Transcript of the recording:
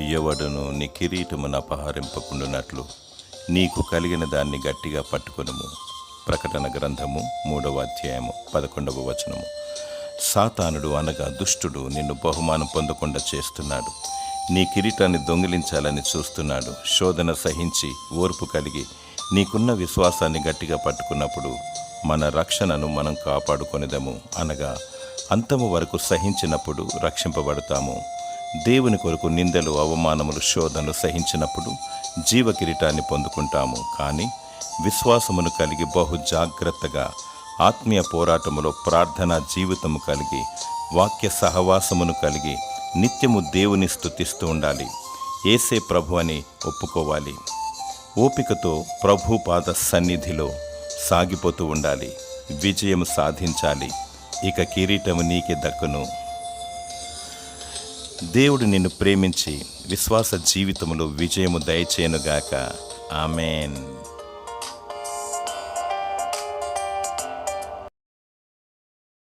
ఎవడును నీ కిరీటమును అపహరింపకుండునట్లు నీకు కలిగిన దాన్ని గట్టిగా పట్టుకొనుము. ప్రకటన గ్రంథము మూడవ అధ్యాయము పదకొండవ వచనము. సాతానుడు అనగా దుష్టుడు నిన్ను బహుమానం పొందకుండా చేస్తున్నాడు. నీ కిరీటాన్ని దొంగిలించాలని చూస్తున్నాడు. శోధన సహించి ఓర్పు కలిగి నీకున్న విశ్వాసాన్ని గట్టిగా పట్టుకున్నప్పుడు మన రక్షణను మనం కాపాడుకొనిదము అనగా అంతము వరకు సహించినప్పుడు రక్షింపబడతాము. దేవుని కొరకు నిందలు అవమానములు శోధనలు సహించినప్పుడు జీవ కిరీటాన్ని పొందుకుంటాము. కానీ విశ్వాసమును కలిగి బహు జాగ్రత్తగా ఆత్మీయ పోరాటములో ప్రార్థనా జీవితము కలిగి వాక్య సహవాసమును కలిగి నిత్యము దేవుని స్థుతిస్తూ ఉండాలి. ఏసే ప్రభు అని ఒప్పుకోవాలి. ఓపికతో ప్రభు పాద సన్నిధిలో సాగిపోతూ ఉండాలి. విజయం సాధించాలి. ఇక కిరీటము నీకే దక్కును. దేవుడు నిన్ను ప్రేమించి విశ్వాస జీవితములో విజయము దయచేయనుగాక. ఆమెన్.